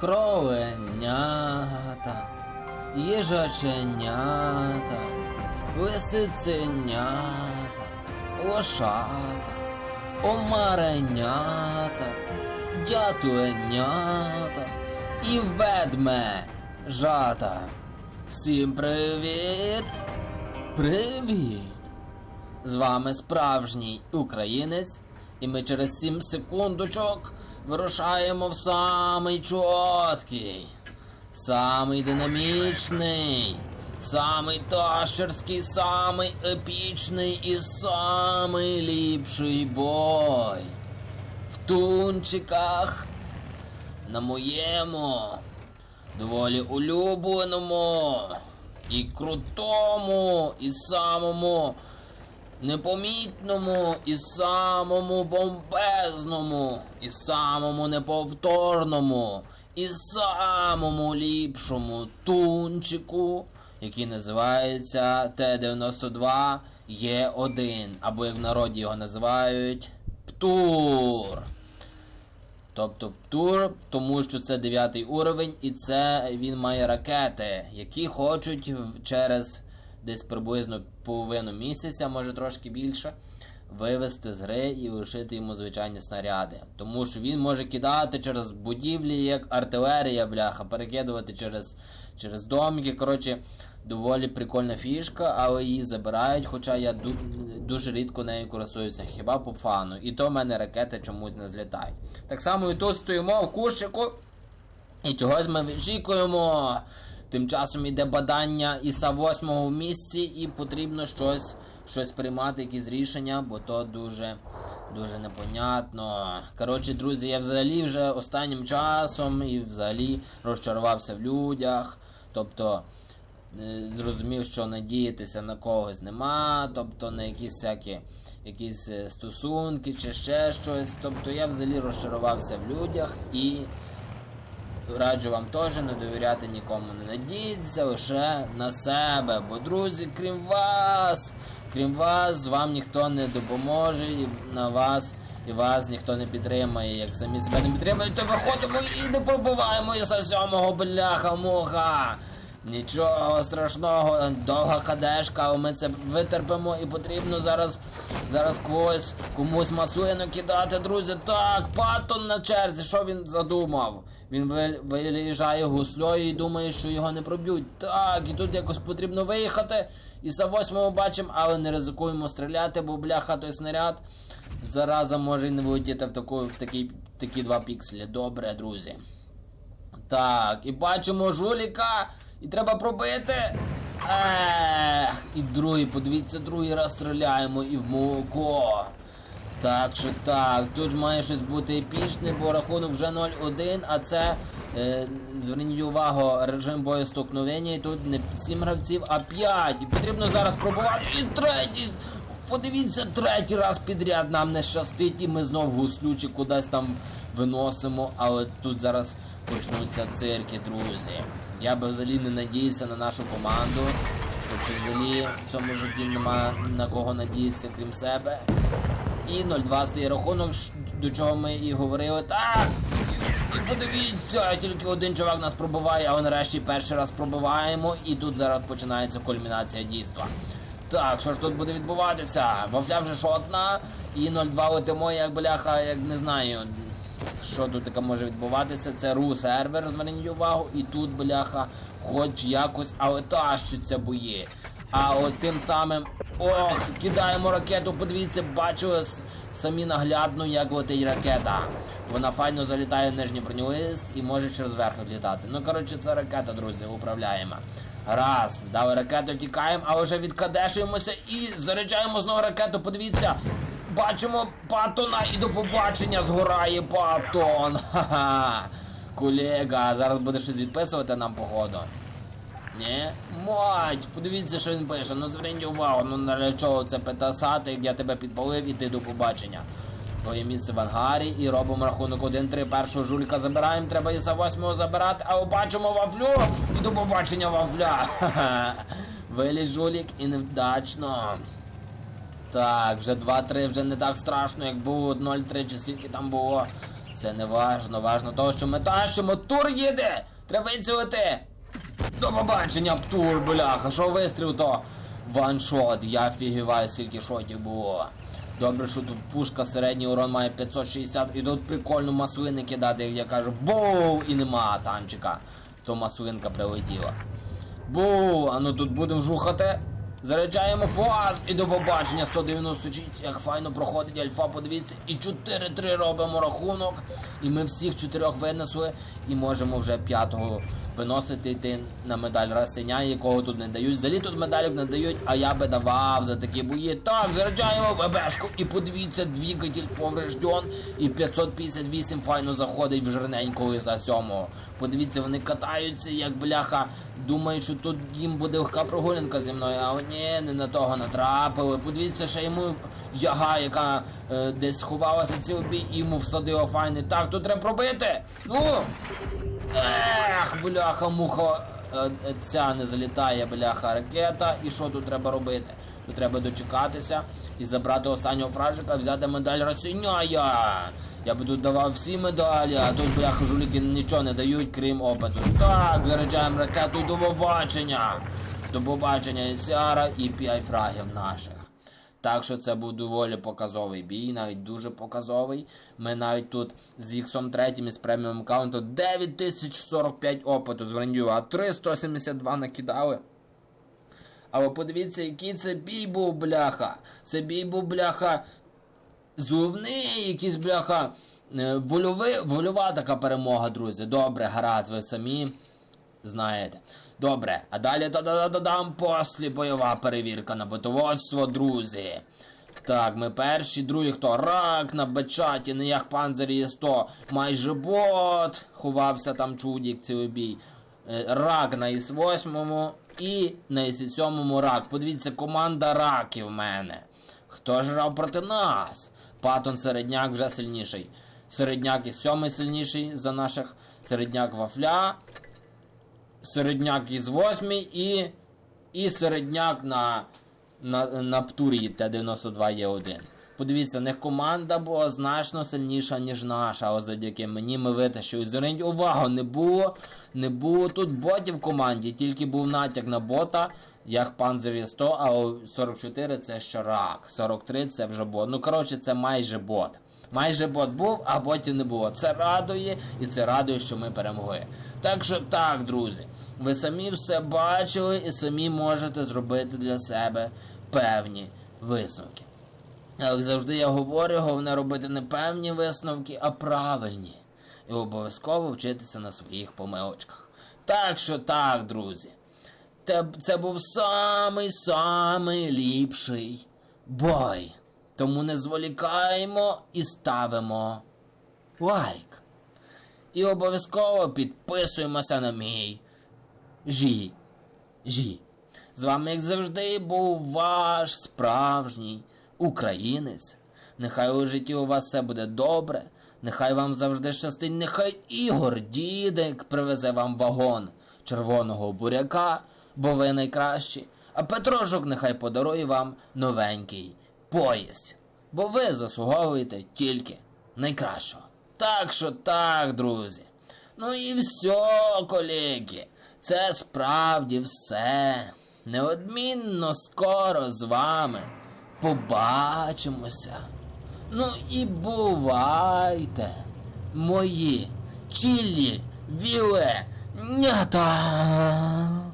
кроленята, їжаченята, лисиценята, лошата, омаренята, дятуленята і ведмежата. Всім привіт! Привіт! З вами справжній українець, і ми через 7 секундочок вирушаємо в самий чоткий, самий динамічний, самий тащерський, самий епічний і самий ліпший бой. В тунчиках на моєму доволі улюбленому і крутому, і самому непомітному, і самому бомбезному, і самому неповторному, і самому ліпшому тунчику, який називається Т-92 Є1, або як в народі його називають Птур. Тобто тур, тому що це 9 уровень, і це він має ракети, які хочуть через десь приблизно половину місяця, може трошки більше, вивести з гри і лишити йому звичайні снаряди. Тому що він може кидати через будівлі, як артилерія, бляха, перекидувати через, через домики. Коротше, доволі прикольна фішка, але її забирають, хоча я ду- дуже рідко нею користуюся, хіба по фану. І то в мене ракети чомусь не злітають. Так само і тут стоїмо в кущику. І чогось ми вичікуємо. Тим часом іде бадання іса 8 в місці, і потрібно щось, щось приймати, якісь рішення, бо то дуже, дуже непонятно. Коротше, друзі, я взагалі вже останнім часом і взагалі розчарувався в людях. Тобто е, зрозумів, що надіятися на когось нема, тобто на якісь всякі якісь е, стосунки чи ще щось. Тобто я взагалі розчарувався в людях і раджу вам теж не довіряти нікому, не надійтеся лише на себе. Бо, друзі, крім вас, крім вас, вам ніхто не допоможе і на вас. І вас ніхто не підтримає, як самі себе не підтримують, то виходимо і не пробуваємо із сьомого бляха муха. Нічого страшного, довга кадешка, але ми це витерпимо і потрібно зараз зараз когось комусь масує кидати, друзі. Так, Паттон на черзі, що він задумав? Він ви- виїжджає гуслею і думає, що його не проб'ють. Так, і тут якось потрібно виїхати. І за восьмого бачимо, але не ризикуємо стріляти, бо бляха той снаряд зараза може і не влетіти в, таку, в такі, такі два пікселі. Добре, друзі. Так, і бачимо жуліка, і треба пробити. Ех, і другий, подивіться, другий раз стріляємо і в молоко. Так що так, тут має щось бути епічне, бо рахунок вже 0-1, а це, е, зверніть увагу, режим боєстолкновення, і тут не 7 гравців, а 5. І потрібно зараз пробувати. І третій. Подивіться, третій раз підряд нам не щастить, і ми знов гуслючі кудись там виносимо, але тут зараз почнуться цирки, друзі. Я би взагалі не надіявся на нашу команду. Тобто, взагалі, в цьому житті нема на кого надіятися, крім себе. І 0-2 стає рахунок, до чого ми і говорили. Так! І, подивіться, тільки один чувак нас пробиває, а нарешті перший раз пробиваємо, і тут зараз починається кульмінація дійства. Так, що ж тут буде відбуватися? Вафля вже шотна, і 0-2 летимо, як бляха, як не знаю. Що тут таке може відбуватися? Це ру сервер, зверніть увагу, і тут, бляха, хоч якось, але тащуться бої. А от тим самим. Ох, кидаємо ракету, подивіться, бачу самі наглядно, як летить ракета. Вона файно залітає в нижній броньолист і може через верх літати. Ну, коротше, це ракета, друзі, управляємо. Раз, дали ракету, тікаємо, а вже відкадешуємося і заряджаємо знову ракету. Подивіться, бачимо Паттона і до побачення згорає Паттон. Ха-ха. Колега, зараз буде щось відписувати нам походу. Ні? Мать, подивіться, що він пише. Ну зверніть увагу, ну на чого це петасати, як я тебе підпалив і ти до побачення. Твоє місце в ангарі і робимо рахунок 1-3. Першого жуліка забираємо, треба і за восьмого забирати, а бачимо вафлю і до побачення вафля. Виліз жулік і невдачно. Так, вже 2-3, вже не так страшно, як було 0-3, чи скільки там було. Це не важно, важно того, що ми тащимо. Тур їде! Треба вицілити! До побачення, Птур, бляха, що вистріл то ваншот. Я фігіваю, скільки шотів було. Добре, що тут пушка середній урон має 560 і тут прикольно маслини кидати, як я кажу, боу! І нема танчика. То маслинка прилетіла. Бу, а ну тут будемо жухати. Заряджаємо фаз і до побачення 196, як файно проходить альфа, подивіться, і 4-3 робимо рахунок. І ми всіх чотирьох винесли і можемо вже п'ятого виносити йти на медаль Расеня, якого тут не дають. Взагалі тут медалік не дають, а я би давав за такі бої. Так, заряджаємо ББшку і подивіться, двигатель поврежден і 558 файно заходить в жирненького за сьомого. Подивіться, вони катаються, як бляха. Думають, що тут їм буде легка прогулянка зі мною, а ні, не на того натрапили. Подивіться, ще йому яга, яка е, десь сховалася цілий бій, йому всадила файний. Так, тут треба пробити. Ну! Ех, бляха, муха. е, е, Ця не залітає, бляха, ракета. І що тут треба робити? Тут треба дочекатися і забрати останнього фражика, взяти медаль Росіняя. Я би тут давав всі медалі, а тут, бляха, жуліки нічого не дають, крім опиту. Так, заряджаємо ракету до побачення. До побачення і Сяра і 5 фрагів наших. Так що це був доволі показовий бій, навіть дуже показовий. Ми навіть тут з іксом третім із преміум аккаунту 9045 опиту з зверню, а 372 накидали. Але подивіться, який це бій був, бляха. Це бій був, бляха, зувний, якийсь, бляха, е, вольовий, вольова така перемога, друзі. Добре, гаразд, ви самі знаєте. Добре, а далі та-да-да-дам послі бойова перевірка на ботоводство, друзі. Так, ми перші, другі хто? Рак на бечаті, не як панзері 100, майже бот. Ховався там чудік цілий бій. Е, Рак на іс 8 і на іс 7 рак. Подивіться, команда раків в мене. Хто ж грав проти нас? Патон середняк вже сильніший. Середняк і сьомий сильніший за наших. Середняк вафля середняк із 8 і, і середняк на, на, на Птурі Т-92 є 1 Подивіться, них команда була значно сильніша, ніж наша, але завдяки мені ми витащили. Зверніть увагу, не було, не було тут ботів в команді, тільки був натяк на бота, як Panzer 100, а 44 це ще рак, 43 це вже бот. Ну, коротше, це майже бот. Майже бот був, а ботів не було. Це радує і це радує, що ми перемогли. Так що так, друзі, ви самі все бачили і самі можете зробити для себе певні висновки. Як завжди я говорю, головне робити не певні висновки, а правильні. І обов'язково вчитися на своїх помилочках. Так що так, друзі. Це був самий самий ліпший бой. Тому не зволікаємо і ставимо лайк. І обов'язково підписуємося на мій Жі. Жі. З вами, як завжди, був ваш справжній українець. Нехай у житті у вас все буде добре. Нехай вам завжди щастить, нехай Ігор Дідик привезе вам вагон червоного буряка, бо ви найкращі. А Петрожок нехай подарує вам новенький поїзд. Бо ви заслуговуєте тільки найкращого. Так що так, друзі. Ну і все, колеги. Це справді все. Неодмінно скоро з вами побачимося. Ну і бувайте, мої чілі віле нята.